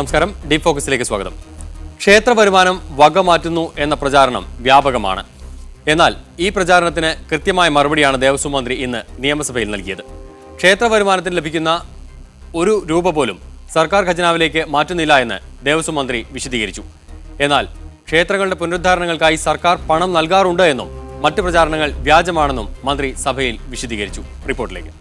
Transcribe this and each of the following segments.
നമസ്കാരം. ഡീപ് ഫോക്കസിലേക്ക് സ്വാഗതം. ക്ഷേത്ര വരുമാനം വക മാറ്റുന്നു എന്ന പ്രചാരണം വ്യാപകമാണ്. എന്നാൽ ഈ പ്രചാരണത്തിന് കൃത്യമായ മറുപടിയാണ് ദേവസ്വം മന്ത്രി ഇന്ന് നിയമസഭയിൽ നൽകിയത്. ക്ഷേത്ര വരുമാനത്തിന് ലഭിക്കുന്ന ഒരു രൂപ പോലും സർക്കാർ ഖജനാവിലേക്ക് മാറ്റുന്നില്ല എന്ന് ദേവസ്വം മന്ത്രി വിശദീകരിച്ചു. എന്നാൽ ക്ഷേത്രങ്ങളുടെ പുനരുദ്ധാരണങ്ങൾക്കായി സർക്കാർ പണം നൽകാറുണ്ട് എന്നും മറ്റ് പ്രചാരണങ്ങൾ വ്യാജമാണെന്നും മന്ത്രി സഭയിൽ വിശദീകരിച്ചു. റിപ്പോർട്ടിലേക്ക്.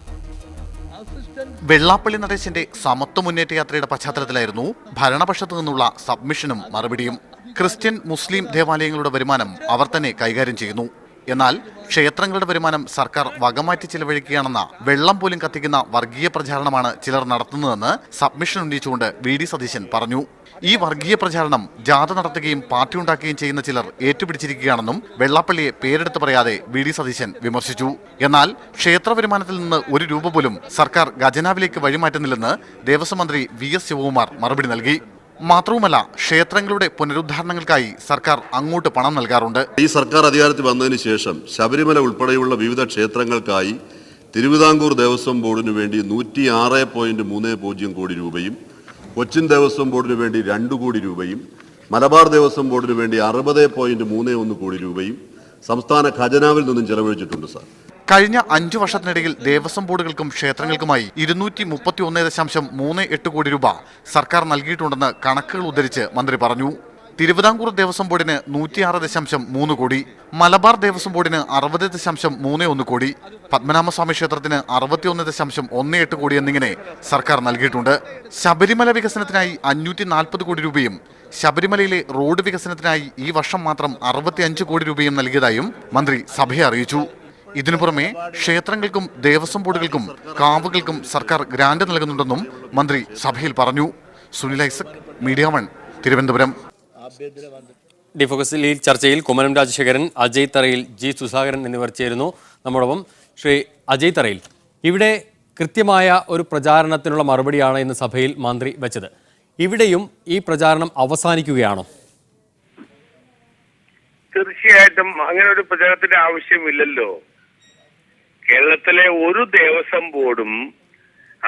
വെള്ളാപ്പള്ളി നടേശന്റെ സമത്വ മുന്നേറ്റ യാത്രയുടെ പശ്ചാത്തലത്തിലായിരുന്നു ഭരണപക്ഷത്തു നിന്നുള്ള സബ്മിഷനും മറുപടിയും. ക്രിസ്ത്യൻ മുസ്ലിം ദേവാലയങ്ങളുടെ വരുമാനം അവർ തന്നെ കൈകാര്യം ചെയ്യുന്നു. എന്നാൽ ക്ഷേത്രങ്ങളുടെ വരുമാനം സർക്കാർ വകമാറ്റി ചിലവഴിക്കുകയാണെന്ന വെള്ളം പോലും കത്തിക്കുന്ന വർഗീയ പ്രചാരണമാണ് ചിലർ നടത്തുന്നതെന്ന് സബ്മിഷൻ ഉന്നയിച്ചുകൊണ്ട് വി ഡി സതീശൻ പറഞ്ഞു. ഈ വർഗീയ പ്രചാരണം ജാഥ നടത്തുകയും പാർട്ടി ഉണ്ടാക്കുകയും ചെയ്യുന്ന ചിലർ ഏറ്റുപിടിച്ചിരിക്കുകയാണെന്നും വെള്ളാപ്പള്ളിയെ പേരെടുത്ത് പറയാതെ വി ഡി സതീശൻ വിമർശിച്ചു. എന്നാൽ ക്ഷേത്ര വരുമാനത്തിൽ നിന്ന് ഒരു രൂപ പോലും സർക്കാർ ഖജനാവിലേക്ക് വഴിമാറ്റുന്നില്ലെന്ന് ദേവസ്വം മന്ത്രി വി എസ് ശിവകുമാർ മറുപടി നൽകി. മാത്രവുമല്ല ക്ഷേത്രങ്ങളുടെ പുനരുദ്ധാരണങ്ങൾക്കായി സർക്കാർ അങ്ങോട്ട് പണം നൽകാറുണ്ട്. ഈ സർക്കാർ അധികാരത്തിൽ വന്നതിന് ശേഷം ശബരിമല ഉൾപ്പെടെയുള്ള വിവിധ ക്ഷേത്രങ്ങൾക്കായി തിരുവിതാംകൂർ ദേവസ്വം ബോർഡിന് വേണ്ടി നൂറ്റി ആറ് പോയിന്റ് മൂന്ന് പൂജ്യം കോടി രൂപയും കൊച്ചിൻ ദേവസ്വം ബോർഡിന് വേണ്ടി രണ്ട് കോടി രൂപയും മലബാർ ദേവസ്വം ബോർഡിന് വേണ്ടി അറുപത് പോയിന്റ് മൂന്ന് ഒന്ന് കോടി രൂപയും സംസ്ഥാന ഖജനാവിൽ നിന്നും ചെലവഴിച്ചിട്ടുണ്ട് സാർ. കഴിഞ്ഞ അഞ്ചു വർഷത്തിനിടയിൽ ദേവസ്വം ബോർഡുകൾക്കും ക്ഷേത്രങ്ങൾക്കുമായി ഇരുന്നൂറ്റി മുപ്പത്തി ഒന്ന് ദശാംശം മൂന്ന് എട്ട് കോടി രൂപ സർക്കാർ നൽകിയിട്ടുണ്ടെന്ന് കണക്കുകൾ ഉദ്ധരിച്ച് മന്ത്രി പറഞ്ഞു. തിരുവിതാംകൂർ ദേവസ്വം ബോർഡിന് നൂറ്റിയാറ് ദശാംശം മൂന്ന് കോടി മലബാർ ദേവസ്വം ബോർഡിന് അറുപത് ദശാംശം മൂന്ന് ഒന്ന് കോടി പത്മനാഭസ്വാമി ക്ഷേത്രത്തിന് അറുപത്തിയൊന്ന് ദശാംശം ഒന്ന് എട്ട് കോടി എന്നിങ്ങനെ സർക്കാർ നൽകിയിട്ടുണ്ട്. ശബരിമല വികസനത്തിനായി അഞ്ഞൂറ്റി നാൽപ്പത് കോടി രൂപയും ശബരിമലയിലെ റോഡ് വികസനത്തിനായി ഈ വർഷം മാത്രം അറുപത്തിയഞ്ച് കോടി രൂപയും നൽകിയതായും മന്ത്രി സഭയെ അറിയിച്ചു. ഇതിനു പുറമെ ക്ഷേത്രങ്ങൾക്കും ദേവസ്വം ബോർഡുകൾക്കും കാവുകൾക്കും സർക്കാർ ഗ്രാന്റ് നൽകുന്നുണ്ടെന്നും മന്ത്രി സഭയിൽ പറഞ്ഞു. Sunil Isaac media one Thiruvananthapuram. ഡിഫോക്കസിൽ ഈ ചർച്ചയിൽ കുമ്മനം രാജശേഖരൻ അജയ് തറയിൽ ജി സുധാകരൻ എന്നിവർ ചേരുന്നു. നമ്മോടൊപ്പം ശ്രീ അജയ് തറയിൽ. ഇവിടെ കൃത്യമായ ഒരു പ്രചാരണത്തിനുള്ള മറുപടിയാണ് ഇന്ന് സഭയിൽ മന്ത്രി വെച്ചത്. ഇവിടെയും ഈ പ്രചാരണം അവസാനിക്കുകയാണോ? തീർച്ചയായിട്ടും അങ്ങനെ ഒരു പ്രചാരണത്തിന്റെ ആവശ്യമില്ലല്ലോ. കേരളത്തിലെ ഒരു ദേവസ്വം ബോർഡും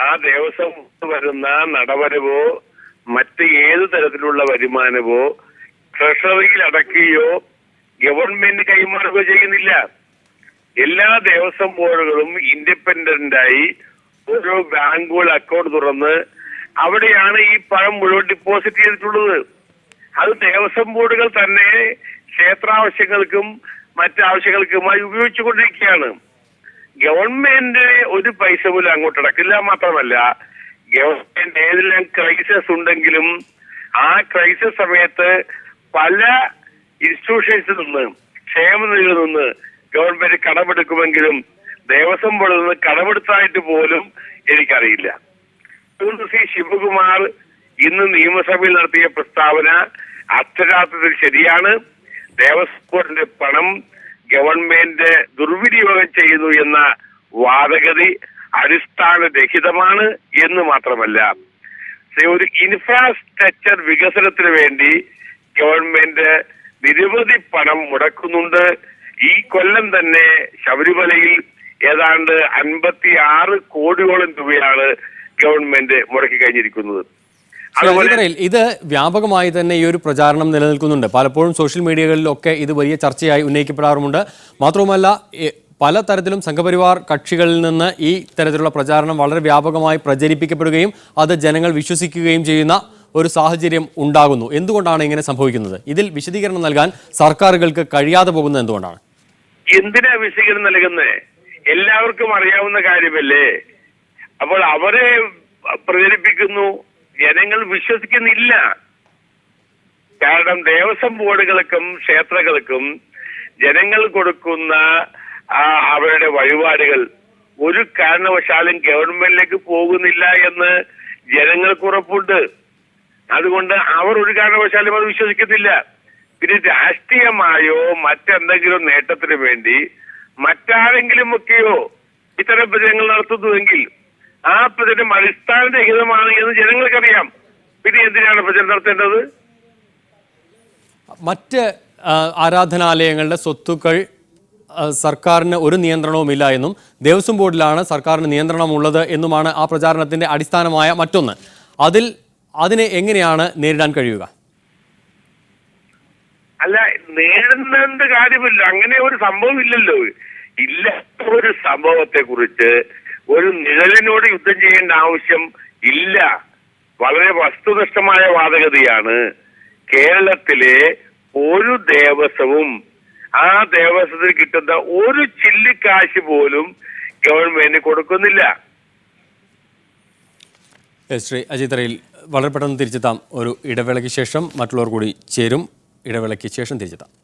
ആ ദേവസ്വം വരുന്ന നടവരവോ മറ്റ് ഏത് തരത്തിലുള്ള വരുമാനമോ ട്രഷറിയിൽ അടക്കുകയോ ഗവൺമെന്റ് കൈമാറുകയോ ചെയ്യുന്നില്ല. എല്ലാ ദേവസ്വം ബോർഡുകളും ഇൻഡിപെൻഡന്റ് ആയി ഓരോ ബാങ്കുകൾ അക്കൗണ്ട് തുറന്ന് അവിടെയാണ് ഈ പണം മുഴുവൻ ഡിപ്പോസിറ്റ് ചെയ്തിട്ടുള്ളത്. അത് ദേവസ്വം ബോർഡുകൾ തന്നെ ക്ഷേത്രാവശ്യങ്ങൾക്കും മറ്റാവശ്യങ്ങൾക്കുമായി ഉപയോഗിച്ചുകൊണ്ടിരിക്കുകയാണ്. ഗവൺമെന്റ് ഒരു പൈസ പോലും അങ്ങോട്ട് അടക്കില്ല മാത്രമല്ല ഗവൺമെന്റ് ഏതെല്ലാം ക്രൈസിസ് ഉണ്ടെങ്കിലും ആ ക്രൈസിസ് സമയത്ത് പല ഇൻസ്റ്റിറ്റ്യൂഷൻസിൽ നിന്ന് ക്ഷേമനിധിയിൽ നിന്ന് ഗവൺമെന്റ് കടമെടുക്കുമെങ്കിലും ദേവസ്വം ബോർഡിൽ നിന്ന് കടമെടുത്തായിട്ട് പോലും എനിക്കറിയില്ല. ശ്രീ ശിവകുമാർ ഇന്ന് നിയമസഭയിൽ നടത്തിയ പ്രസ്താവന അക്ഷരാർത്ഥത്തിൽ ശരിയാണ്. ദേവസ്വം ബോർഡിന്റെ പണം ഗവൺമെന്റ് ദുർവിനിയോഗം ചെയ്യുന്നു എന്ന വാദഗതി അടിസ്ഥാനരഹിതമാണ് എന്ന് മാത്രമല്ല ഒരു ഇൻഫ്രാസ്ട്രക്ചർ വികസനത്തിന് വേണ്ടി ഗവൺമെന്റ് നിരവധി പണം മുടക്കുന്നുണ്ട്. ഈ കൊല്ലം തന്നെ ശബരിമലയിൽ ഏതാണ്ട് അൻപത്തി ആറ് കോടിയോളം രൂപയാണ് ഗവൺമെന്റ് മുടക്കി കഴിഞ്ഞിരിക്കുന്നത്. ഇത് വ്യാപകമായി തന്നെ ഈ ഒരു പ്രചാരണം നിലനിൽക്കുന്നുണ്ട്. പലപ്പോഴും സോഷ്യൽ മീഡിയകളിലൊക്കെ ഇത് വലിയ ചർച്ചയായി ഉന്നയിക്കപ്പെടാറുമുണ്ട്. മാത്രവുമല്ല പല തരത്തിലും സംഘപരിവാർ കക്ഷികളിൽ നിന്ന് ഈ തരത്തിലുള്ള പ്രചാരണം വളരെ വ്യാപകമായി പ്രചരിപ്പിക്കപ്പെടുകയും അത് ജനങ്ങൾ വിശ്വസിക്കുകയും ചെയ്യുന്ന ഒരു സാഹചര്യം ഉണ്ടാകുന്നു. എന്തുകൊണ്ടാണ് ഇങ്ങനെ സംഭവിക്കുന്നത്? ഇതിൽ വിശദീകരണം നൽകാൻ സർക്കാരുകൾക്ക് കഴിയാതെ പോകുന്നത് എന്തുകൊണ്ടാണ്? എന്തിനാ വിശദീകരണം നൽകുന്നത് എല്ലാവർക്കും അറിയാവുന്ന കാര്യമല്ലേ? അപ്പോൾ അവരെ പ്രചരിപ്പിക്കുന്നു ജനങ്ങൾ വിശ്വസിക്കുന്നില്ല. കാരണം ദേവസ്വം ബോർഡുകൾക്കും ക്ഷേത്രങ്ങൾക്കും ജനങ്ങൾ കൊടുക്കുന്ന അവരുടെ വഴിപാടുകൾ ഒരു കാരണവശാലും ഗവൺമെന്റിലേക്ക് പോകുന്നില്ല എന്ന് ജനങ്ങൾക്ക് ഉറപ്പുണ്ട്. അതുകൊണ്ട് അവർ ഒരു കാരണവശാലും അത് വിശ്വസിക്കുന്നില്ല. പിന്നെ രാഷ്ട്രീയമായോ മറ്റെന്തെങ്കിലും നേട്ടത്തിന് വേണ്ടി മറ്റാരെങ്കിലും ഒക്കെയോ ഇത്തരം ജനങ്ങൾ നടത്തുന്നുവെങ്കിൽ ആ പ്രചരണം അടിസ്ഥാനരഹിതമാണ് എന്ന് ജനങ്ങൾക്കറിയാം. പിന്നെ എന്തിനാണ് പ്രചരണം നടത്തേണ്ടത്? മറ്റ് ആരാധനാലയങ്ങളുടെ സ്വത്തുക്കൾ സർക്കാരിന് ഒരു നിയന്ത്രണവുമില്ല എന്നും ദേവസ്വം ബോർഡിലാണ് സർക്കാരിന് നിയന്ത്രണമുള്ളത് എന്നുമാണ് ആ പ്രചാരണത്തിന്റെ അടിസ്ഥാനമായ മറ്റൊന്ന്. അതിൽ അതിനെ എങ്ങനെയാണ് നേരിടാൻ കഴിയുക? അല്ല നേടുന്നതിന്റെ കാര്യമില്ല. അങ്ങനെ ഒരു സംഭവം ഇല്ലല്ലോ. ഇല്ല ഒരു സംഭവത്തെ കുറിച്ച് ഒരു നിഴലിനോട് യുദ്ധം ചെയ്യേണ്ട ആവശ്യം ഇല്ല. വളരെ വസ്തുനിഷ്ഠമായ വാദഗതിയാണ്. കേരളത്തിലെ ഒരു ദേവസ്വവും ആ ദേവസ്വത്തിൽ കിട്ടുന്ന ഒരു ചില്ലിക്കാശ് പോലും ഗവൺമെന്റ് കൊടുക്കുന്നില്ല. ശ്രീ അജിത് റയിൽ വളരെ പെട്ടെന്ന് തിരിച്ചെത്താം. ഒരു ഇടവേളയ്ക്ക് ശേഷം മറ്റുള്ളവർ കൂടി ചേരും. ഇടവേളയ്ക്ക് ശേഷം തിരിച്ചെത്താം.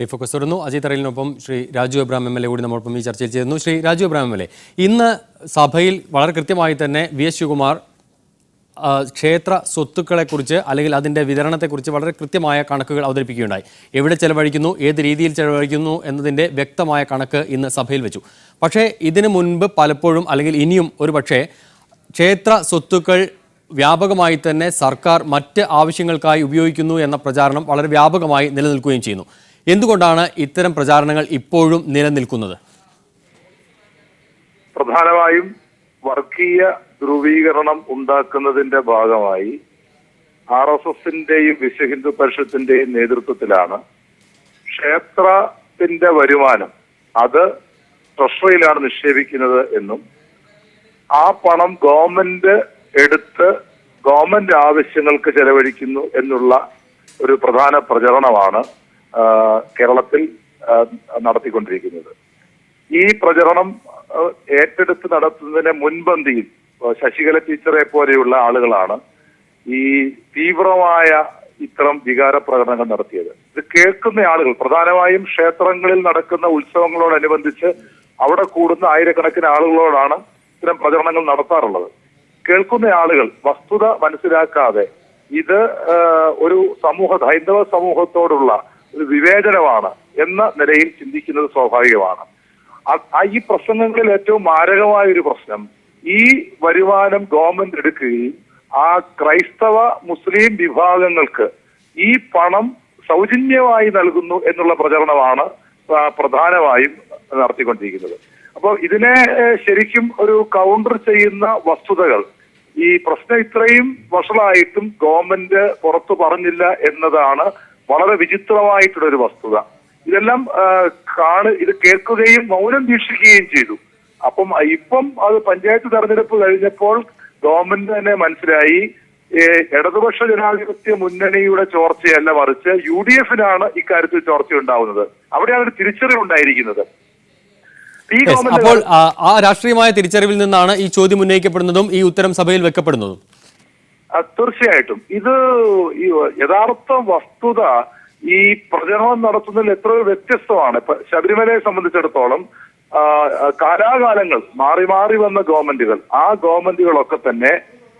ഡിഫോക്കസ് തുടർന്നു. Ajith അറിയലിനൊപ്പം Shri Raju Abraham M L A കൂടി നമ്മോടൊപ്പം ഈ ചർച്ചയിൽ ചേരുന്നു. Shri Raju Abraham M L A ഇന്ന് സഭയിൽ വളരെ കൃത്യമായി തന്നെ വി എസ് ശിവകുമാർ ക്ഷേത്ര സ്വത്തുക്കളെക്കുറിച്ച് അല്ലെങ്കിൽ അതിന്റെ വിതരണത്തെക്കുറിച്ച് വളരെ കൃത്യമായ കണക്കുകൾ അവതരിപ്പിക്കുകയുണ്ടായി. എവിടെ ചെലവഴിക്കുന്നു ഏത് രീതിയിൽ ചെലവഴിക്കുന്നു എന്നതിന്റെ വ്യക്തമായ കണക്ക് ഇന്ന് സഭയിൽ വെച്ചു. പക്ഷേ ഇതിനു മുൻപ് പലപ്പോഴും അല്ലെങ്കിൽ ഇനിയും ഒരു പക്ഷേ ക്ഷേത്ര സ്വത്തുക്കൾ വ്യാപകമായി തന്നെ സർക്കാർ മറ്റ് ആവശ്യങ്ങൾക്കായി ഉപയോഗിക്കുന്നു എന്ന പ്രചാരണം വളരെ വ്യാപകമായി നിലനിൽക്കുകയും ചെയ്യുന്നു. എന്തുകൊണ്ടാണ് ഇത്തരം പ്രചാരണങ്ങൾ ഇപ്പോഴും നിലനിൽക്കുന്നത്? പ്രധാനമായും വർഗീയ ധ്രുവീകരണം ഉണ്ടാക്കുന്നതിന്റെ ഭാഗമായി ആർ എസ് എസിന്റെയും വിശ്വ ഹിന്ദു പരിഷത്തിന്റെയും നേതൃത്വത്തിലാണ് ക്ഷേത്രത്തിന്റെ വരുമാനം അത് ട്രഷറിയിലാണ് നിക്ഷേപിക്കുന്നത് എന്നും ആ പണം ഗവൺമെന്റ് എടുത്ത് ഗവൺമെന്റ് ആവശ്യങ്ങൾക്ക് ചെലവഴിക്കുന്നു എന്നുള്ള ഒരു പ്രധാന പ്രചരണമാണ് കേരളത്തിൽ നടത്തിക്കൊണ്ടിരിക്കുന്നത്. ഈ പ്രചരണം ഏറ്റെടുത്ത് നടത്തുന്നതിന് മുൻപന്തിയിൽ ശശികല ടീച്ചറെ പോലെയുള്ള ആളുകളാണ് ഈ തീവ്രമായ ഇത്തരം വികാര പ്രകടനങ്ങൾ നടത്തിയത്. ഇത് കേൾക്കുന്ന ആളുകൾ പ്രധാനമായും ക്ഷേത്രങ്ങളിൽ നടക്കുന്ന ഉത്സവങ്ങളോടനുബന്ധിച്ച് അവിടെ കൂടുന്ന ആയിരക്കണക്കിന് ആളുകളോടാണ് ഇത്തരം പ്രചരണങ്ങൾ നടത്താറുള്ളത്. കേൾക്കുന്ന ആളുകൾ വസ്തുത മനസ്സിലാക്കാതെ ഇത് ഒരു സമൂഹ ഹൈന്ദവ സമൂഹത്തോടുള്ള ഒരു വിവേചനമാണ് എന്ന നിലയിൽ ചിന്തിക്കുന്നത് സ്വാഭാവികമാണ്. ഈ പ്രസംഗങ്ങളിൽ ഏറ്റവും മാരകമായ ഒരു പ്രശ്നം ഈ വരുമാനം ഗവൺമെന്റ് എടുക്കുകയും ആ ക്രൈസ്തവ മുസ്ലിം വിഭാഗങ്ങൾക്ക് ഈ പണം സൗജന്യമായി നൽകുന്നു എന്നുള്ള പ്രചരണമാണ് പ്രധാനമായും നടത്തിക്കൊണ്ടിരിക്കുന്നത്. അപ്പോൾ ഇതിനെ ശരിക്കും ഒരു കൗണ്ടർ ചെയ്യുന്ന വസ്തുതകൾ ഈ പ്രശ്നം ഇത്രയും വഷളായിട്ടും ഗവൺമെന്റ് പുറത്തു പറഞ്ഞില്ല എന്നതാണ് വളരെ വിചിത്രമായിട്ടുള്ള ഒരു വസ്തുത. ഇതെല്ലാം കാണ് ഇത് കേൾക്കുകയും മൗനം വീക്ഷിക്കുകയും ചെയ്തു. അപ്പം ഇപ്പം അത് പഞ്ചായത്ത് തെരഞ്ഞെടുപ്പ് കഴിഞ്ഞപ്പോൾ ഗവൺമെന്റ് തന്നെ മനസ്സിലായി ഇടതുപക്ഷ ജനാധിപത്യ മുന്നണിയുടെ ചോർച്ചയല്ല മറിച്ച് യു ഡി എഫിനാണ് ഇക്കാര്യത്തിൽ ചോർച്ച ഉണ്ടാവുന്നത് അവിടെയാണ് ഒരു തിരിച്ചറിവുണ്ടായിരിക്കുന്നത് ഈ അപ്പോൾ ആ, രാഷ്ട്രീയമായ തിരിച്ചറിവിൽ നിന്നാണ് ഈ ചോദ്യം ഉന്നയിക്കപ്പെടുന്നതും ഈ ഉത്തരം സഭയിൽ വെക്കപ്പെടുന്നതും. തീർച്ചയായിട്ടും. ഇത് യഥാർത്ഥ വസ്തുത ഈ പ്രചരണം നടത്തുന്നതിൽ എത്രയോ വ്യത്യസ്തമാണ്. ശബരിമലയെ സംബന്ധിച്ചിടത്തോളം കാലാകാലങ്ങൾ മാറി മാറി വന്ന ഗവൺമെന്റുകൾ ആ ഗവൺമെന്റുകളൊക്കെ തന്നെ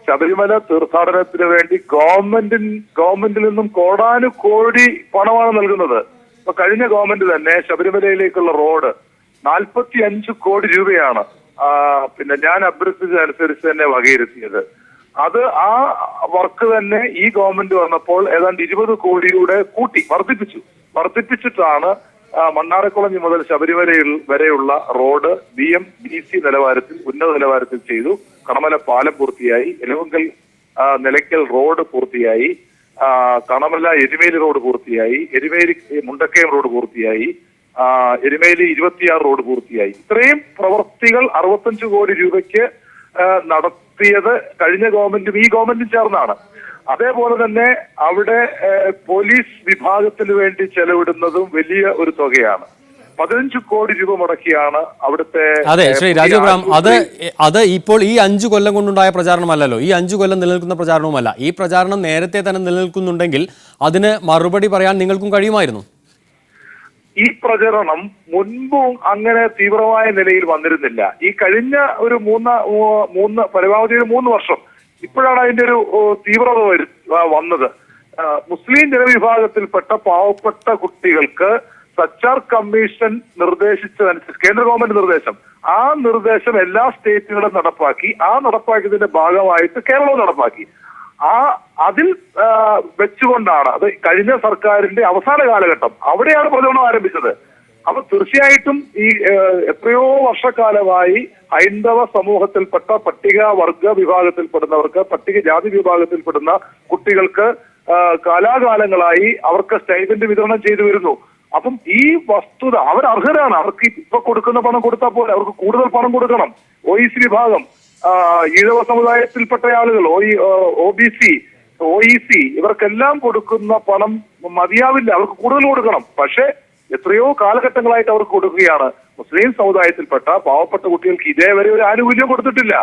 ശബരിമല തീർത്ഥാടനത്തിന് വേണ്ടി ഗവൺമെന്റിൻ ഗവൺമെന്റിൽ നിന്നും കോടാനു കോടി പണമാണ് നൽകുന്നത്. ഇപ്പൊ കഴിഞ്ഞ ഗവൺമെന്റ് തന്നെ ശബരിമലയിലേക്കുള്ള റോഡ് നാൽപ്പത്തി അഞ്ച് കോടി രൂപയാണ് പിന്നെ ഞാൻ അഭ്യർത്ഥിച്ചതനുസരിച്ച് തന്നെ വകയിരുത്തിയത്. അത് ആ വർക്ക് തന്നെ ഈ ഗവൺമെന്റ് വന്നപ്പോൾ ഏതാണ്ട് ഇരുപത് കോടിയുടെ കൂട്ടി വർദ്ധിപ്പിച്ചു. വർദ്ധിപ്പിച്ചിട്ടാണ് മണ്ണാറക്കുളഞ്ഞ് മുതൽ ശബരിമലയിൽ വരെയുള്ള road B M B C നിലവാരത്തിൽ ഉന്നത നിലവാരത്തിൽ ചെയ്തു. കണമല പാലം പൂർത്തിയായി. എലവങ്കൽ നിലയ്ക്കൽ റോഡ് പൂർത്തിയായി. കണമല എരുമേലി റോഡ് പൂർത്തിയായി. എരുമേലി മുണ്ടക്കയം റോഡ് പൂർത്തിയായി. എരുമേലി ഇരുപത്തിയാറ് റോഡ് പൂർത്തിയായി. ഇത്രയും പ്രവൃത്തികൾ അറുപത്തഞ്ച് കോടി രൂപയ്ക്ക് ആ, നടത്തിയത് കഴിഞ്ഞ ഗവൺമെന്റും ഈ ഗവൺമെന്റും ചേർന്നാണ്. അതേപോലെ തന്നെ അവിടെ പോലീസ് വിഭാഗത്തിന് വേണ്ടി ചെലവിടുന്നതും വലിയ ഒരു തുകയാണ്. പതിനഞ്ച് കോടി രൂപ മുടക്കിയാണ് അവിടുത്തെ അതെ ശ്രീ രാജീവ് രാജീവ്രാം അത് അത് ഇപ്പോൾ ഈ അഞ്ചു കൊല്ലം കൊണ്ടുണ്ടായ പ്രചാരണമല്ലല്ലോ. ഈ അഞ്ചു കൊല്ലം നിലനിൽക്കുന്ന പ്രചാരണവുമല്ല. ഈ പ്രചാരണം നേരത്തെ തന്നെ നിലനിൽക്കുന്നുണ്ടെങ്കിൽ അതിന് മറുപടി പറയാൻ നിങ്ങൾക്കും കഴിയുമായിരുന്നു. ഈ പ്രചരണം മുൻപും അങ്ങനെ തീവ്രമായ നിലയിൽ വന്നിരുന്നില്ല. ഈ കഴിഞ്ഞ ഒരു മൂന്ന് മൂന്ന് പരമാവധി ഒരു മൂന്ന് വർഷം ഇപ്പോഴാണ് അതിന്റെ ഒരു തീവ്രത വരു- വന്നത്. മുസ്ലിം ജനവിഭാഗത്തിൽപ്പെട്ട പാവപ്പെട്ട കുട്ടികൾക്ക് സച്ചാർ കമ്മീഷൻ നിർദ്ദേശിച്ചതനുസരിച്ച് കേന്ദ്ര ഗവൺമെന്റ് നിർദ്ദേശം ആ നിർദ്ദേശം എല്ലാ സ്റ്റേറ്റുകളും നടപ്പാക്കി ആ നടപ്പാക്കിയതിന്റെ ഭാഗമായിട്ട് കേരളവും നടപ്പാക്കി. ആ അതിൽ വെച്ചുകൊണ്ടാണ്. അത് കഴിഞ്ഞ സർക്കാരിന്റെ അവസാന കാലഘട്ടം. അവിടെയാണ് പ്രചരണം ആരംഭിച്ചത്. അപ്പൊ തീർച്ചയായിട്ടും ഈ എത്രയോ വർഷക്കാലമായി ഹൈന്ദവ സമൂഹത്തിൽപ്പെട്ട പട്ടിക വർഗ വിഭാഗത്തിൽപ്പെടുന്നവർക്ക് പട്ടിക ജാതി വിഭാഗത്തിൽപ്പെടുന്ന കുട്ടികൾക്ക് കാലാകാലങ്ങളായി അവർക്ക് സ്റ്റൈഫൻഡ് വിതരണം ചെയ്തു വരുന്നു. അപ്പം ഈ വസ്തുത അവർ അർഹരാണ്. അവർക്ക് ഇപ്പൊ കൊടുക്കുന്ന പണം കൊടുത്താൽ പോലെ അവർക്ക് കൂടുതൽ പണം കൊടുക്കണം. ഒ വിഭാഗം. ഈഴവ സമുദായത്തിൽപ്പെട്ട ആളുകൾ O B C O E C ഇവർക്കെല്ലാം കൊടുക്കുന്ന പണം മതിയാവില്ല. അവർക്ക് കൂടുതൽ കൊടുക്കണം. പക്ഷേ എത്രയോ കാലഘട്ടങ്ങളായിട്ട് അവർക്ക് കൊടുക്കുകയാണ്. മുസ്ലിം സമുദായത്തിൽപ്പെട്ട പാവപ്പെട്ട കുട്ടികൾക്ക് ഇതേവരെ ഒരു ആനുകൂല്യം കൊടുത്തിട്ടില്ല.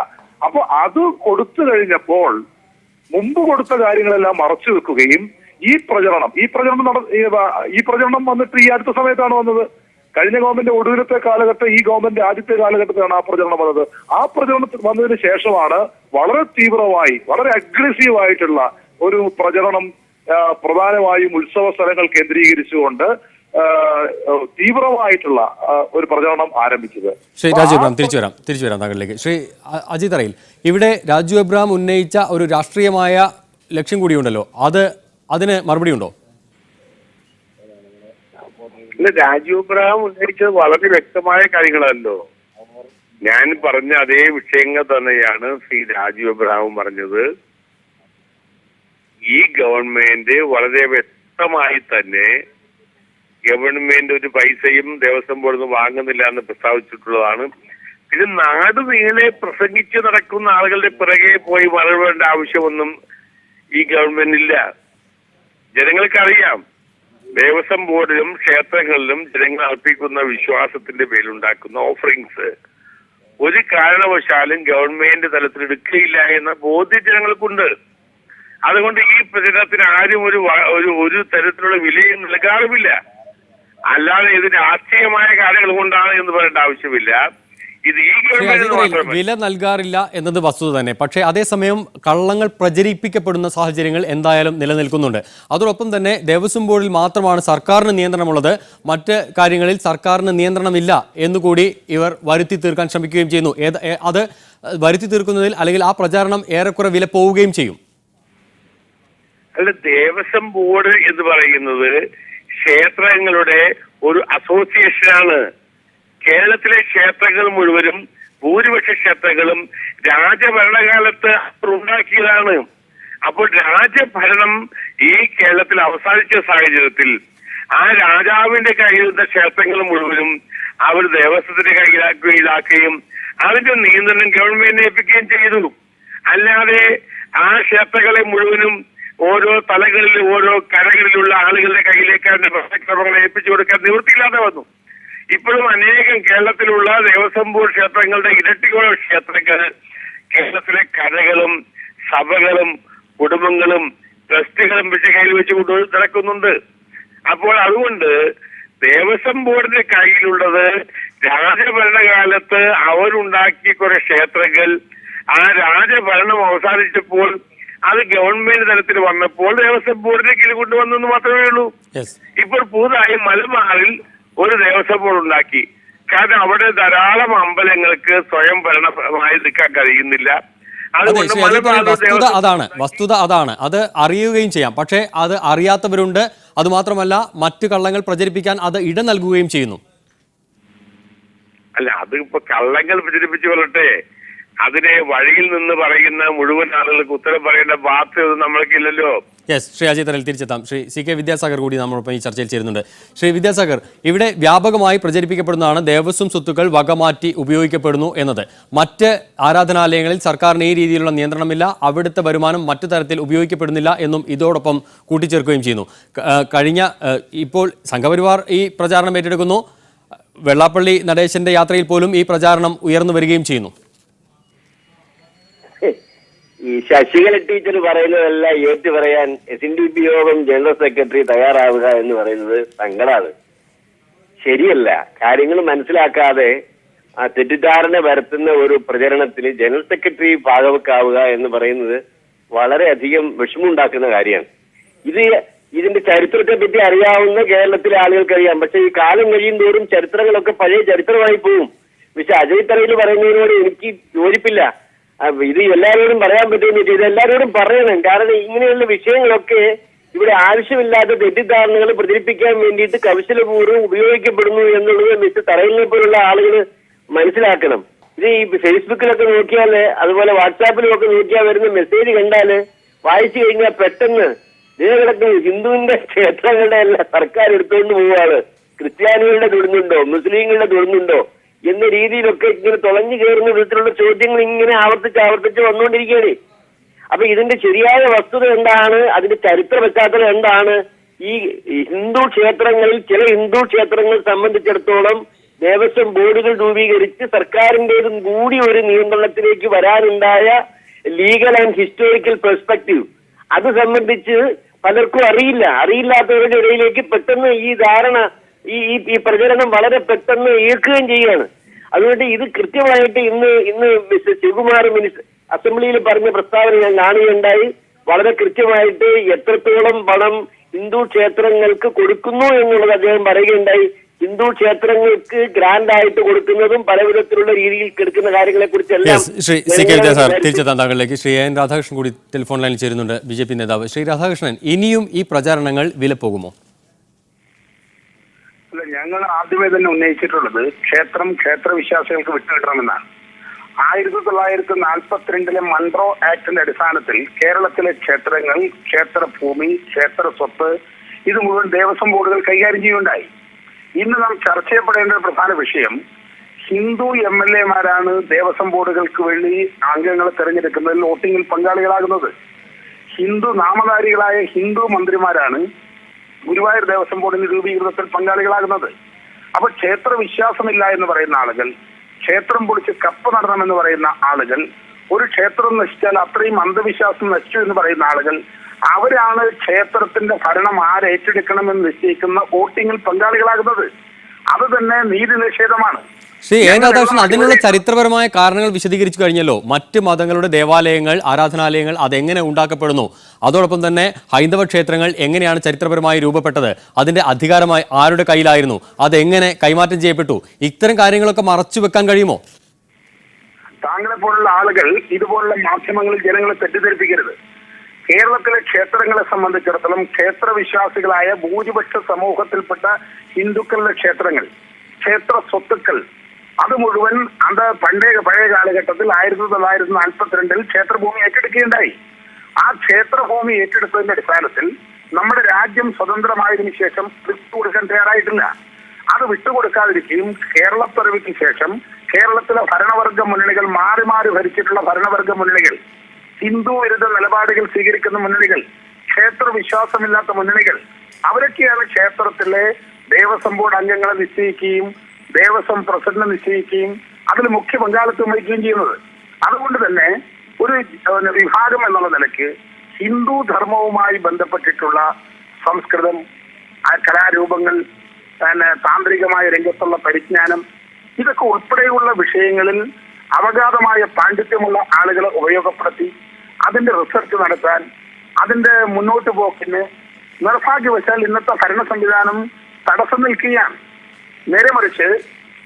അപ്പൊ അത് കൊടുത്തു കഴിഞ്ഞപ്പോൾ മുമ്പ് കൊടുത്ത കാര്യങ്ങളെല്ലാം മറച്ചു വെക്കുകയും ഈ പ്രചരണം ഈ പ്രചരണം ഈ പ്രചരണം വന്നിട്ട് ഈ അടുത്ത സമയത്താണ് വന്നത്. കഴിഞ്ഞ ഗവൺമെന്റ് ഒടുവിലത്തെ കാലഘട്ടം ഈ ഗവൺമെന്റ് ആദ്യത്തെ കാലഘട്ടത്തിലാണ് ആ പ്രചരണം വന്നത്. ആ പ്രചരണം വന്നതിന് ശേഷമാണ് വളരെ തീവ്രമായി വളരെ അഗ്രസീവ് ആയിട്ടുള്ള ഒരു പ്രചരണം പ്രധാനമായും ഉത്സവ സ്ഥലങ്ങൾ കേന്ദ്രീകരിച്ചുകൊണ്ട് തീവ്രമായിട്ടുള്ള ഒരു പ്രചരണം ആരംഭിച്ചത്. ശ്രീ രാജു എബ്രാം തിരിച്ചു വരാം തിരിച്ചു വരാം താങ്കളിലേക്ക്. ശ്രീ അജിത് അറയിൽ ഇവിടെ രാജു എബ്രാം ഉന്നയിച്ച ഒരു രാഷ്ട്രീയമായ ലക്ഷ്യം കൂടിയുണ്ടല്ലോ. അത് അതിന് മറുപടി ഉണ്ടോ? ഇല്ല രാജീവ് അബ്രഹാം ഉന്നയിച്ചത് വളരെ വ്യക്തമായ കാര്യങ്ങളല്ലോ. ഞാൻ പറഞ്ഞ അതേ വിഷയങ്ങൾ തന്നെയാണ് ശ്രീ രാജീവ് അബ്രഹാം പറഞ്ഞത്. ഈ ഗവൺമെന്റ് വളരെ വ്യക്തമായി തന്നെ ഗവൺമെന്റ് ഒരു പൈസയും ദേവസ്വം ബോർഡിൽ വാങ്ങുന്നില്ല എന്ന് പ്രസ്താവിച്ചിട്ടുള്ളതാണ്. ഇത് നാട് നീളെ പ്രസംഗിച്ച് നടക്കുന്ന ആളുകളുടെ പിറകെ പോയി മറവേണ്ട ആവശ്യമൊന്നും ഈ ഗവൺമെന്റില്ല ജനങ്ങൾക്കറിയാം. ദേവസ്വം ബോർഡിലും ക്ഷേത്രങ്ങളിലും ജനങ്ങൾ അർപ്പിക്കുന്ന വിശ്വാസത്തിന്റെ പേരിലുണ്ടാക്കുന്ന ഓഫറിങ്സ് ഒരു കാരണവശാലും ഗവൺമെന്റ് തലത്തിൽ എടുക്കുകയില്ല എന്ന ബോധ്യം ജനങ്ങൾക്കുണ്ട്. അതുകൊണ്ട് ഈ പ്രചരണത്തിന് ആരും ഒരു ഒരു ഒരു തരത്തിലുള്ള വിലയും നൽകാറുമില്ല. അല്ലാതെ ഇത് രാഷ്ട്രീയമായ കാര്യങ്ങൾ കൊണ്ടാണ് എന്ന് പറയേണ്ട ആവശ്യമില്ല. വില നൽകാറില്ല എന്നത് വസ്തുത തന്നെ. പക്ഷേ അതേസമയം കള്ളങ്ങൾ പ്രചരിപ്പിക്കപ്പെടുന്ന സാഹചര്യങ്ങൾ എന്തായാലും നിലനിൽക്കുന്നുണ്ട്. അതോടൊപ്പം തന്നെ ദേവസ്വം ബോർഡിൽ മാത്രമാണ് സർക്കാരിന് നിയന്ത്രണമുള്ളത്. മറ്റ് കാര്യങ്ങളിൽ സർക്കാരിന് നിയന്ത്രണമില്ല എന്നുകൂടി ഇവർ വരുത്തി തീർക്കാൻ ശ്രമിക്കുകയും ചെയ്യുന്നു. അത് വരുത്തി തീർക്കുന്നതിൽ അല്ലെങ്കിൽ ആ പ്രചാരണം ഏറെക്കുറെ വില പോവുകയും ചെയ്യും. അല്ല ദേവസ്വം ബോർഡ് എന്ന് പറയുന്നത് ക്ഷേത്രങ്ങളുടെ ഒരു അസോസിയേഷനാണ് കേരളത്തിലെ ക്ഷേത്രങ്ങൾ മുഴുവനും ഭൂരിപക്ഷ ക്ഷേത്രങ്ങളും രാജഭരണകാലത്ത് ഉണ്ടാക്കിയതാണ്. അപ്പോൾ രാജഭരണം ഈ കേരളത്തിൽ അവസാനിച്ച സാഹചര്യത്തിൽ ആ രാജാവിന്റെ കയ്യിലുള്ള ക്ഷേത്രങ്ങൾ മുഴുവനും അവർ ദേവസ്വത്തിന്റെ കയ്യിലാക്കുകയും അതിന്റെ നിയന്ത്രണം ഗവൺമെന്റിനെ ഏൽപ്പിക്കുകയും ചെയ്തു. അല്ലാതെ ആ ക്ഷേത്രങ്ങളെ മുഴുവനും ഓരോ തലങ്ങളിൽ ഓരോ കരകളിലുള്ള ആളുകളുടെ കയ്യിലേക്ക് അതിന്റെ ഏൽപ്പിച്ചു കൊടുക്കാൻ നിവൃത്തിയില്ലാതെ വന്നു. ഇപ്പോഴും അനേകം കേരളത്തിലുള്ള ദേവസ്വം ബോർഡ് ക്ഷേത്രങ്ങളുടെ ഇരട്ടിയോളം ക്ഷേത്രങ്ങൾ കേരളത്തിലെ കരകളും സഭകളും കുടുംബങ്ങളും ട്രസ്റ്റുകളും വെച്ച് കയ്യിൽ വെച്ച് കൊണ്ട് നടക്കുന്നുണ്ട്. അപ്പോൾ അതുകൊണ്ട് ദേവസ്വം ബോർഡിന്റെ കയ്യിലുള്ളത് രാജഭരണകാലത്ത് അവരുണ്ടാക്കിയ കുറെ ക്ഷേത്രങ്ങൾ ആ രാജഭരണം അവസാനിച്ചപ്പോൾ അത് ഗവൺമെന്റ് തലത്തിൽ വന്നപ്പോൾ ദേവസ്വം ബോർഡിന്റെ കീഴിൽ കൊണ്ടുവന്നെന്ന് മാത്രമേ ഉള്ളൂ. ഇപ്പോൾ പുതുതായി മലബാറിൽ ഒരു ദേവസ്വം ബോർഡ് ഉണ്ടാക്കി. കാരണം അവിടെ ധാരാളം അമ്പലങ്ങൾക്ക് സ്വയം ഭരണമായി നിൽക്കാൻ കഴിയുന്നില്ല. അതെ ശ്രീ വസ്തുത അതാണ് വസ്തുത അതാണ്. അത് അറിയുകയും ചെയ്യാം. പക്ഷേ അത് അറിയാത്തവരുണ്ട്. അതുമാത്രമല്ല മറ്റു കള്ളങ്ങൾ പ്രചരിപ്പിക്കാൻ അത് ഇട നൽകുകയും ചെയ്യുന്നു. അല്ല അത് ഇപ്പൊ കള്ളങ്ങൾ പ്രചരിപ്പിച്ചു കൊള്ളട്ടെ. അതിനെ വഴിയിൽ നിന്ന് പറയുന്ന മുഴുവൻ ആളുകൾക്ക് ഉത്തരം പറയേണ്ട ബാധ്യത നമ്മൾക്കില്ലല്ലോ. യെസ് ശ്രീ അജയ് തരൽ തിരിച്ചെത്താം. ശ്രീ സി കെ വിദ്യാസാഗർ കൂടി നമ്മളൊപ്പം ഈ ചർച്ചയിൽ ചേരുന്നുണ്ട്. ശ്രീ വിദ്യാസാഗർ ഇവിടെ വ്യാപകമായി പ്രചരിപ്പിക്കപ്പെടുന്നതാണ് ദേവസ്വം സ്വത്തുക്കൾ വകമാറ്റി ഉപയോഗിക്കപ്പെടുന്നു എന്നത്. മറ്റ് ആരാധനാലയങ്ങളിൽ സർക്കാരിന് ഈ രീതിയിലുള്ള നിയന്ത്രണമില്ല അവിടുത്തെ വരുമാനം മറ്റു തരത്തിൽ ഉപയോഗിക്കപ്പെടുന്നില്ല എന്നും ഇതോടൊപ്പം കൂട്ടിച്ചേർക്കുകയും ചെയ്യുന്നു. കഴിഞ്ഞ ഇപ്പോൾ സംഘപരിവാർ ഈ പ്രചാരണം ഏറ്റെടുക്കുന്നു. വെള്ളാപ്പള്ളി നടേശന്റെ യാത്രയിൽ പോലും ഈ പ്രചാരണം ഉയർന്നു വരികയും ചെയ്യുന്നു. ഈ ശശികല ടീച്ചർ പറയുന്നതെല്ലാം ഏറ്റു പറയാൻ S N D P Yogam general secretary തയ്യാറാവുക എന്ന് പറയുന്നത് സങ്കടാണ്. ശരിയല്ല. കാര്യങ്ങൾ മനസ്സിലാക്കാതെ ആ തെറ്റിദ്ധാരണ വരുത്തുന്ന ഒരു പ്രചരണത്തിൽ ജനറൽ സെക്രട്ടറി ഭാഗവക്കാവുക എന്ന് പറയുന്നത് വളരെയധികം വിഷമമുണ്ടാക്കുന്ന കാര്യമാണ്. ഇത് ഇതിന്റെ ചരിത്രത്തെ പറ്റി അറിയാവുന്ന കേരളത്തിലെ ആളുകൾക്കറിയാം. പക്ഷെ ഈ കാലം കഴിയും തോറും ചരിത്രങ്ങളൊക്കെ പഴയ ചരിത്രമായി പോവും പക്ഷെ അജയ് തറയിൽ പറയുന്നതിനോട് എനിക്ക് യോജിപ്പില്ല. ഇത് എല്ലാരോടും പറയാൻ പറ്റുമെന്ന് ഇത് എല്ലാരോടും പറയണം. കാരണം ഇങ്ങനെയുള്ള വിഷയങ്ങളൊക്കെ ഇവിടെ ആവശ്യമില്ലാത്ത തെറ്റിദ്ധാരണകൾ പ്രചരിപ്പിക്കാൻ വേണ്ടിയിട്ട് കൗശലപൂർവം ഉപയോഗിക്കപ്പെടുന്നു എന്നുള്ളത് മിസ്റ്റർ തറയിലിനെ പോലുള്ള ആളുകൾ മനസ്സിലാക്കണം. ഇത് ഈ ഫേസ്ബുക്കിലൊക്കെ നോക്കിയാൽ അതുപോലെ വാട്സാപ്പിലും ഒക്കെ നോക്കിയാൽ വരുന്ന മെസ്സേജ് കണ്ടാൽ വായിച്ചു കഴിഞ്ഞാൽ പെട്ടെന്ന് ഇതിനകത്ത് ഹിന്ദുവിന്റെ ക്ഷേത്രങ്ങളുടെ എല്ലാം സർക്കാർ എടുത്തുകൊണ്ട് പോവുകയാണ്. ക്രിസ്ത്യാനികളുടെ തൊടുന്നുണ്ടോ? മുസ്ലിങ്ങളുടെ തൊടുന്നുണ്ടോ? എന്ന രീതിയിലൊക്കെ ഇങ്ങനെ തുളഞ്ഞു കയറുന്ന വിധത്തിലുള്ള ചോദ്യങ്ങൾ ഇങ്ങനെ ആവർത്തിച്ച് ആവർത്തിച്ച് വന്നുകൊണ്ടിരിക്കുകയാണ്. അപ്പൊ ഇതിന്റെ ശരിയായ വസ്തുത എന്താണ്? അതിന്റെ ചരിത്ര പശ്ചാത്തലം എന്താണ്? ഈ ഹിന്ദു ക്ഷേത്രങ്ങളിൽ ചില ഹിന്ദു ക്ഷേത്രങ്ങൾ സംബന്ധിച്ചിടത്തോളം ദേവസ്വം ബോർഡുകൾ രൂപീകരിച്ച് സർക്കാരിന്റേതും കൂടി ഒരു നിയന്ത്രണത്തിലേക്ക് വരാനുണ്ടായ ലീഗൽ ആൻഡ് ഹിസ്റ്റോറിക്കൽ പെർസ്പെക്റ്റീവ് അത് സംബന്ധിച്ച് പലർക്കും അറിയില്ല. അറിയില്ലാത്തവരുടെ ഇടയിലേക്ക് പെട്ടെന്ന് ഈ ധാരണ ഈ ഈ- ഈ പ്രചരണം വളരെ പെട്ടെന്ന് ഈർക്കുകയും ചെയ്യുകയാണ് അതുകൊണ്ട് ഇത് കൃത്യമായിട്ട് ഇന്ന് ഇന്ന് മിസ്റ്റർ ശിവകുമാർ മിനിസ്റ്റർ അസംബ്ലിയിൽ പറഞ്ഞ പ്രസ്താവന ഞാൻ കാണുകയുണ്ടായി. വളരെ കൃത്യമായിട്ട് എത്രത്തോളം പണം ഹിന്ദു ക്ഷേത്രങ്ങൾക്ക് കൊടുക്കുന്നു എന്നുള്ളത് അദ്ദേഹം പറയുകയുണ്ടായി. ഹിന്ദു ക്ഷേത്രങ്ങൾക്ക് ഗ്രാൻഡ് ആയിട്ട് കൊടുക്കുന്നതും പല വിധത്തിലുള്ള രീതിയിൽ കെടുക്കുന്ന കാര്യങ്ങളെ കുറിച്ചെല്ലാം ശ്രീ സി കെ സാർ തിരിച്ചെത്താൻ താങ്കളിലേക്ക്. ശ്രീ എൻ രാധാകൃഷ്ണൻ കൂടി ടെലിഫോൺ ലൈനിൽ ചേരുന്നുണ്ട്. ബി ജെ പി നേതാവ്. ശ്രീ രാധാകൃഷ്ണൻ ഇനിയും ഈ പ്രചാരണങ്ങൾ വിലപ്പോകുമോ? അല്ല ഞങ്ങൾ ആദ്യമേ തന്നെ ഉന്നയിച്ചിട്ടുള്ളത് ക്ഷേത്രം ക്ഷേത്ര വിശ്വാസികൾക്ക് വിട്ടുകിട്ടണമെന്നാണ്. ആയിരത്തി തൊള്ളായിരത്തി നാൽപ്പത്തിരണ്ടിലെ മൺട്രോ ആക്ടിന്റെ അടിസ്ഥാനത്തിൽ കേരളത്തിലെ ക്ഷേത്രങ്ങൾ ക്ഷേത്ര ഭൂമി ക്ഷേത്ര സ്വത്ത് ഇത് മുഴുവൻ ദേവസ്വം ബോർഡുകൾ കൈകാര്യം ചെയ്യുകയുണ്ടായി. ഇന്ന് നാം ചർച്ച ചെയ്യപ്പെടേണ്ട ഒരു പ്രധാന വിഷയം ഹിന്ദു എം എൽ എമാരാണ് ദേവസ്വം ബോർഡുകൾക്ക് വേണ്ടി അംഗങ്ങളെ തെരഞ്ഞെടുക്കുന്നതിൽ വോട്ടിങ്ങിൽ പങ്കാളികളാകുന്നത്. ഹിന്ദു നാമധാരികളായ ഹിന്ദു മന്ത്രിമാരാണ് ഗുരുവായൂർ ദേവസ്വം ബോർഡിന്റെ രൂപീകൃതത്തിൽ പങ്കാളികളാകുന്നത്. അപ്പൊ ക്ഷേത്ര വിശ്വാസമില്ല എന്ന് പറയുന്ന ആളുകൾ ക്ഷേത്രം പൊളിച്ച് കപ്പ് നടണമെന്ന് പറയുന്ന ആളുകൾ ഒരു ക്ഷേത്രം നശിച്ചാൽ അത്രയും അന്ധവിശ്വാസം നശിച്ചു എന്ന് പറയുന്ന ആളുകൾ അവരാണ് ക്ഷേത്രത്തിന്റെ ഭരണം ആരേറ്റെടുക്കണമെന്ന് നിശ്ചയിക്കുന്ന വോട്ടിങ്ങിൽ പങ്കാളികളാകുന്നത്. അത് തന്നെ നീതി നിഷേധമാണ്. ശ്രീ ഞങ്ങൾ രാധാകൃഷ്ണൻ അതിനുള്ള ചരിത്രപരമായ കാരണങ്ങൾ വിശദീകരിച്ചു കഴിഞ്ഞല്ലോ. മറ്റ് മതങ്ങളുടെ ദേവാലയങ്ങൾ ആരാധനാലയങ്ങൾ അതെങ്ങനെ ഉണ്ടാക്കപ്പെടുന്നു? അതോടൊപ്പം തന്നെ ഹൈന്ദവ ക്ഷേത്രങ്ങൾ എങ്ങനെയാണ് ചരിത്രപരമായി രൂപപ്പെട്ടത്? അതിന്റെ അധികാരമായി ആരുടെ കയ്യിലായിരുന്നു? അതെങ്ങനെ കൈമാറ്റം ചെയ്യപ്പെട്ടു? ഇത്തരം കാര്യങ്ങളൊക്കെ മറച്ചു വെക്കാൻ കഴിയുമോ? താങ്കളെ പോലുള്ള ആളുകൾ ഇതുപോലുള്ള മാധ്യമങ്ങളിൽ ജനങ്ങളെ തെറ്റിദ്ധരിപ്പിക്കരുത്. കേരളത്തിലെ ക്ഷേത്രങ്ങളെ സംബന്ധിച്ചിടത്തോളം ക്ഷേത്ര വിശ്വാസികളായ ഭൂരിപക്ഷ സമൂഹത്തിൽപ്പെട്ട ഹിന്ദുക്കളുടെ ക്ഷേത്രങ്ങൾ ക്ഷേത്ര സ്വത്തുക്കൾ അത് മുഴുവൻ അത് പണ്ടേ പഴയ കാലഘട്ടത്തിൽ ആയിരത്തി തൊള്ളായിരത്തി നാൽപ്പത്തിരണ്ടിൽ ക്ഷേത്രഭൂമി ഏറ്റെടുക്കുകയുണ്ടായി. ആ ക്ഷേത്രഭൂമി ഏറ്റെടുത്തതിന്റെ അടിസ്ഥാനത്തിൽ നമ്മുടെ രാജ്യം സ്വതന്ത്രമായതിനു ശേഷം വിട്ടുകൊടുക്കാൻ തയ്യാറായിട്ടില്ല. അത് വിട്ടുകൊടുക്കാതിരിക്കുകയും കേരളപ്പിറവിക്ക് ശേഷം കേരളത്തിലെ ഭരണവർഗ മുന്നണികൾ മാറി മാറി ഭരിച്ചിട്ടുള്ള ഭരണവർഗ മുന്നണികൾ ഹിന്ദു വിരുദ്ധ നിലപാടുകൾ സ്വീകരിക്കുന്ന മുന്നണികൾ ക്ഷേത്ര വിശ്വാസമില്ലാത്ത മുന്നണികൾ അവരൊക്കെയാണ് ക്ഷേത്രത്തിലെ ദേവസ്വം ബോർഡ് അംഗങ്ങളെ നിശ്ചയിക്കുകയും ദേവസ്വം പ്രസിഡന്റ് നിശ്ചയിക്കുകയും അതിൽ മുഖ്യ പങ്കാളിത്തം വഹിക്കുകയും ചെയ്യുന്നത്. അതുകൊണ്ട് തന്നെ ഒരു വിഭാഗം എന്നുള്ള നിലയ്ക്ക് ഹിന്ദു ധർമ്മവുമായി ബന്ധപ്പെട്ടിട്ടുള്ള സംസ്കൃതം കലാരൂപങ്ങൾ പിന്നെ താന്ത്രികമായ രംഗത്തുള്ള പരിജ്ഞാനം ഇതൊക്കെ ഉൾപ്പെടെയുള്ള വിഷയങ്ങളിൽ അവഗാധമായ പാണ്ഡിത്യമുള്ള ആളുകളെ ഉപയോഗപ്പെടുത്തി അതിന്റെ റിസർച്ച് നടത്താൻ അതിന്റെ മുന്നോട്ട് പോക്കിന് നിർഭാഗ്യവശാൽ ഇന്നത്തെ ഭരണ സംവിധാനം തടസ്സം നിൽക്കുകയാണ്. നേരെ മറിച്ച്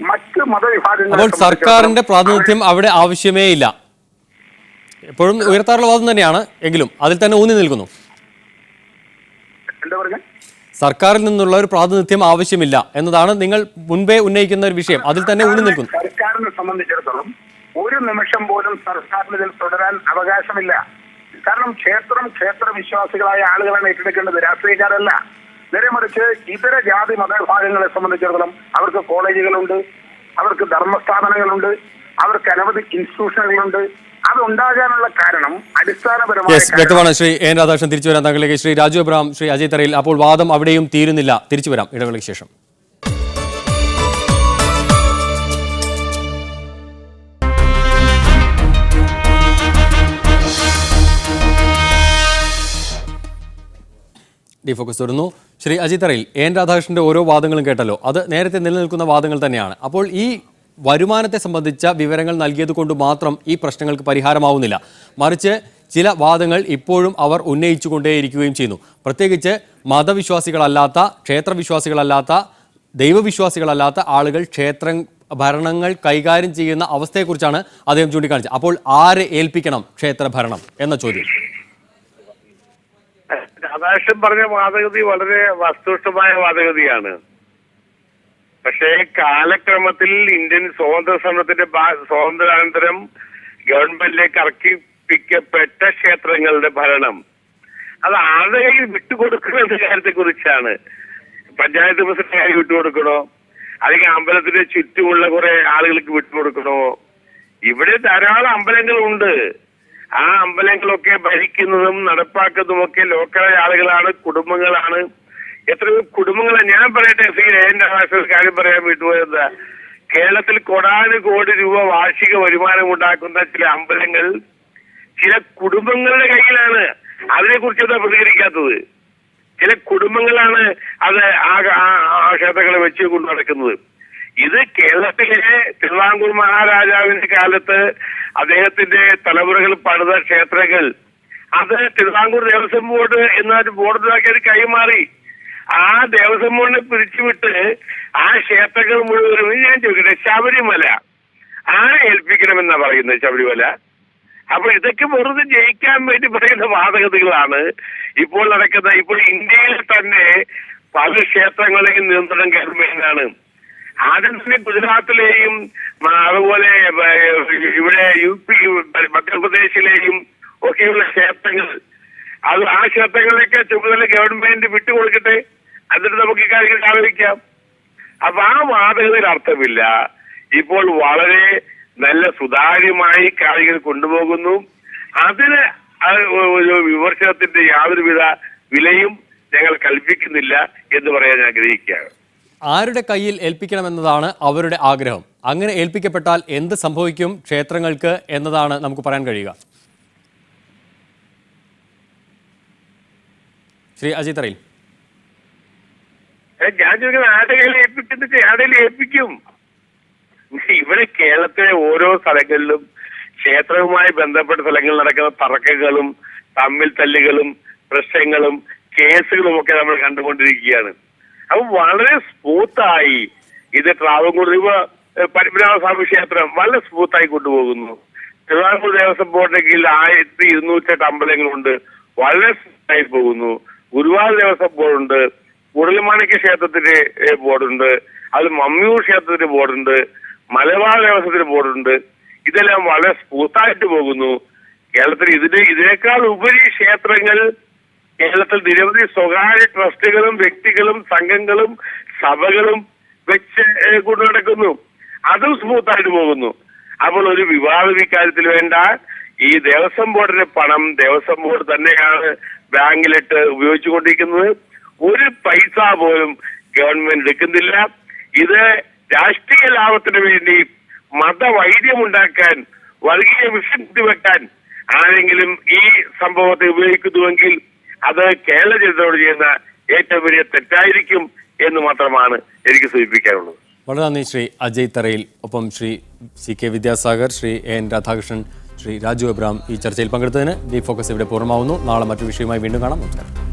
മറ്റ് മതവിഭാഗങ്ങൾ അപ്പോൾ സർക്കാരിന്റെ പ്രാതിനിധ്യം അവിടെ ആവശ്യമേ ഇല്ല. എപ്പോഴും ഉയർത്താറുള്ള വാദം തന്നെയാണ് എങ്കിലും അതിൽ തന്നെ ഊന്നി നിൽക്കുന്നു. എന്താ പറഞ്ഞ? സർക്കാരിൽ നിന്നുള്ള ഒരു പ്രാതിനിധ്യം ആവശ്യമില്ല എന്നതാണ് നിങ്ങൾ മുൻപേ ഉന്നയിക്കുന്ന ഒരു വിഷയം. അതിൽ തന്നെ ഊന്നി നിൽക്കുന്നു. സർക്കാരിനെ സംബന്ധിച്ചിടത്തോളം ഒരു നിമിഷം പോലും സർക്കാരിന് ഇതിൽ തുടരാൻ അവകാശമില്ല. കാരണം ക്ഷേത്രം ക്ഷേത്ര വിശ്വാസികളായ ആളുകളാണ് ഏറ്റെടുക്കേണ്ടത്. രാഷ്ട്രീയക്കാരല്ല. നേരെ മറിച്ച് ഇതര ജാതി മതവിഭാഗങ്ങളെ സംബന്ധിച്ചിടത്തോളം അവർക്ക് കോളേജുകളുണ്ട് അവർക്ക് ധർമ്മസ്ഥാപനങ്ങളുണ്ട് അവർക്ക് അനവധി ഇൻസ്റ്റിറ്റ്യൂഷനുകളുണ്ട്. അത് ഉണ്ടാകാനുള്ള കാരണം അടിസ്ഥാനപരമായ വ്യക്തമാണ്. ശ്രീ എൻ രാധാകൃഷ്ണൻ തിരിച്ചു വരാൻ താങ്കളിലേക്ക് ശ്രീ രാജു അബ്രഹാം ശ്രീ അജയ് തറയിൽ അപ്പോൾ വാദം അവിടെയും തീരുന്നില്ല. തിരിച്ചു വരാം. ഇടവേളയ്ക്ക് ശേഷം. ഡി ഫോക്കസ് തുടരുന്നു. ശ്രീ അജിത് അറിയിൽ എൻ രാധാകൃഷ്ണന്റെ ഓരോ വാദങ്ങളും കേട്ടല്ലോ. അത് നേരത്തെ നിലനിൽക്കുന്ന വാദങ്ങൾ തന്നെയാണ്. അപ്പോൾ ഈ വരുമാനത്തെ സംബന്ധിച്ച വിവരങ്ങൾ നൽകിയത് കൊണ്ട് മാത്രം ഈ പ്രശ്നങ്ങൾക്ക് പരിഹാരമാവുന്നില്ല. മറിച്ച് ചില വാദങ്ങൾ ഇപ്പോഴും അവർ ഉന്നയിച്ചുകൊണ്ടേയിരിക്കുകയും ചെയ്യുന്നു. പ്രത്യേകിച്ച് മതവിശ്വാസികളല്ലാത്ത ക്ഷേത്രവിശ്വാസികളല്ലാത്ത ദൈവവിശ്വാസികളല്ലാത്ത ആളുകൾ ക്ഷേത്ര ഭരണങ്ങൾ കൈകാര്യം ചെയ്യുന്ന അവസ്ഥയെക്കുറിച്ചാണ് അദ്ദേഹം ചൂണ്ടിക്കാണിച്ചത്. അപ്പോൾ ആരെ ഏൽപ്പിക്കണം ക്ഷേത്രഭരണം എന്ന ചോദ്യം? രാധാകൃഷ്ണൻ പറഞ്ഞ വാദഗതി വളരെ വസ്തുനിഷ്ഠമായ വാദഗതിയാണ്. പക്ഷേ കാലക്രമത്തിൽ ഇന്ത്യൻ സ്വാതന്ത്ര്യ സമരത്തിന്റെ സ്വാതന്ത്ര്യാനന്തരം ഗവൺമെന്റിലേക്ക് അർക്കിപ്പിക്കപ്പെട്ട ക്ഷേത്രങ്ങളുടെ ഭരണം. അത് ആരുടെ വിട്ടുകൊടുക്കുന്ന കാര്യത്തെ കുറിച്ചാണ് പഞ്ചായത്ത് പ്രസിഡന്റ് കാര്യം വിട്ടുകൊടുക്കണോ? അല്ലെങ്കിൽ അമ്പലത്തിന്റെ ചുറ്റുമുള്ള കുറെ ആളുകൾക്ക് വിട്ടുകൊടുക്കണോ? ഇവിടെ ധാരാളം അമ്പലങ്ങളുണ്ട്. ആ അമ്പലങ്ങളൊക്കെ ഭരിക്കുന്നതും നടപ്പാക്കുന്നതും ഒക്കെ ലോക്കലായ ആളുകളാണ് കുടുംബങ്ങളാണ്. എത്രയോ കുടുംബങ്ങളാണ് ഞാൻ പറയട്ടെ ശ്രീ എന്റെ ഭാഷയിൽ കാര്യം പറയാൻ വിട്ടുപോയത് കേരളത്തിൽ കോടാനു കോടി രൂപ വാർഷിക വരുമാനം ഉണ്ടാക്കുന്ന ചില അമ്പലങ്ങൾ ചില കുടുംബങ്ങളുടെ കയ്യിലാണ്. അതിനെ കുറിച്ച് എന്താ പ്രതികരിക്കാത്തത്? ചില കുടുംബങ്ങളാണ് അത് ആ ക്ഷേത്രങ്ങളെ വെച്ച് കൊണ്ട് നടക്കുന്നത്. ഇത് കേരളത്തിലെ തിരുവാങ്കൂർ മഹാരാജാവിന്റെ കാലത്ത് അദ്ദേഹത്തിന്റെ തലമുറകൾ പണിത ക്ഷേത്രങ്ങൾ. അത് തിരുവാങ്കൂർ ദേവസ്വം ബോർഡ് എന്ന ബോർഡിലാക്കി കൈമാറി. ആ ദേവസ്വം ബോർഡിനെ പിരിച്ചുവിട്ട് ആ ക്ഷേത്രങ്ങൾ മുഴുവനും ഞാൻ ചോദിക്കട്ടെ ശബരിമല. ആരെ ഏൽപ്പിക്കണമെന്നാ പറയുന്നത് ശബരിമല? അപ്പൊ ഇതൊക്കെ വെറുതെ ജയിക്കാൻ വേണ്ടി പറയുന്ന വാദഗതികളാണ് ഇപ്പോൾ നടക്കുന്ന ഇപ്പോൾ ഇന്ത്യയിൽ തന്നെ പല ക്ഷേത്രങ്ങളെയും നിയന്ത്രണം ഗവൺമെന്റിനാണ്. ആദ്യം തന്നെ ഗുജറാത്തിലെയും അതുപോലെ ഇവിടെ യു പി മധ്യപ്രദേശിലെയും ഒക്കെയുള്ള ക്ഷേത്രങ്ങൾ. അത് ആ ക്ഷേത്രങ്ങളിലേക്ക് ചുമതല ഗവൺമെന്റ് വിട്ടുകൊടുക്കട്ടെ? എന്നിട്ട് നമുക്ക് ഇക്കാര്യങ്ങൾ കാര്യങ്ങൾ ആലോചിക്കാം. അപ്പൊ ആ വാദഗതിയിൽ അർത്ഥമില്ല. ഇപ്പോൾ വളരെ നല്ല സുതാര്യമായി കാര്യങ്ങൾ കൊണ്ടുപോകുന്നു. അതിന് വിമർശനത്തിന്റെ യാതൊരുവിധ വിലയും ഞങ്ങൾ കൽപ്പിക്കുന്നില്ല എന്ന് പറയാൻ ഞാൻ ആഗ്രഹിക്കുകയാണ്. ആരുടെ കയ്യിൽ ഏൽപ്പിക്കണമെന്നതാണ് അവരുടെ ആഗ്രഹം. അങ്ങനെ ഏൽപ്പിക്കപ്പെട്ടാൽ എന്ത് സംഭവിക്കും ക്ഷേത്രങ്ങൾക്ക് എന്നതാണ് നമുക്ക് പറയാൻ കഴിയുക. ശ്രീ അജിത് അറിയിൽ ഞാൻ ചോദിക്കുന്നത് ഇവിടെ കേരളത്തിലെ ഓരോ സ്ഥലങ്ങളിലും ക്ഷേത്രവുമായി ബന്ധപ്പെട്ട സ്ഥലങ്ങളിൽ നടക്കുന്ന തർക്കങ്ങളും തമ്മിൽ തല്ലുകളും പ്രശ്നങ്ങളും കേസുകളും ഒക്കെ നമ്മൾ കണ്ടുകൊണ്ടിരിക്കുകയാണ്. അപ്പൊ വളരെ സ്മൂത്തായി ഇത് ട്രാവൻകൂർ ഇവ പരമ്പരാസ്വാമി ക്ഷേത്രം വളരെ സ്മൂത്തായി കൊണ്ടുപോകുന്നു. തിരുവിതാംകൂർ ദേവസ്വം ബോർഡിന്റെ കീഴിൽ ആയിരത്തി ഇരുന്നൂറ്റെട്ട് അമ്പലങ്ങളുണ്ട്. വളരെ സ്മൂത്തായി പോകുന്നു. ഗുരുവായൂർ ദേവസ്വം ബോർഡുണ്ട്. കുടലുമാണിക്യ ക്ഷേത്രത്തിന്റെ ബോർഡുണ്ട്. അത് മമ്മിയൂർ ക്ഷേത്രത്തിന്റെ ബോർഡുണ്ട്. മലബാർ ദേവസ്വത്തിന്റെ ബോർഡുണ്ട്. ഇതെല്ലാം വളരെ സ്മൂത്തായിട്ട് പോകുന്നു. കേരളത്തിൽ ഇതിന് ഇതിനേക്കാൾ ഉപരി ക്ഷേത്രങ്ങൾ കേരളത്തിൽ നിരവധി സ്വകാര്യ ട്രസ്റ്റുകളും വ്യക്തികളും സംഘങ്ങളും സഭകളും വെച്ച് കൊണ്ടു നടക്കുന്നു അതും സ്മൂത്തായിട്ട് പോകുന്നു. അപ്പോൾ ഒരു വിവാദം ഇക്കാര്യത്തിൽ വേണ്ട. ഈ ദേവസ്വം ബോർഡിന്റെ പണം ദേവസ്വം ബോർഡ് തന്നെയാണ് ബാങ്കിലിട്ട് ഉപയോഗിച്ചുകൊണ്ടിരിക്കുന്നത്. ഒരു പൈസ പോലും ഗവൺമെന്റ് എടുക്കുന്നില്ല. ഇത് രാഷ്ട്രീയ ലാഭത്തിന് വേണ്ടി മതവൈദ്യമുണ്ടാക്കാൻ വർഗീയ വിഷം വെക്കാൻ ആരെങ്കിലും ഈ സംഭവത്തെ ഉപയോഗിക്കുന്നുവെങ്കിൽ അത് കേരള ജനതയോട് ചെയ്യുന്ന ഏറ്റവും വലിയ തെറ്റായിരിക്കും എന്ന് മാത്രമാണ് എനിക്ക് സൂചിപ്പിക്കാനുള്ളത്. വളരെ നന്ദി ശ്രീ അജയ് തറയിൽ. ഒപ്പം Shri C K Vidyasagar Shri N Radhakrishnan Shri Raju Abraham ഈ ചർച്ചയിൽ പങ്കെടുത്തതിന് ഡി ഫോക്കസ് ഇവിടെ പൂർണമാവുന്നു. നാളെ മറ്റു വിഷയവുമായി വീണ്ടും കാണാം. നമസ്കാരം.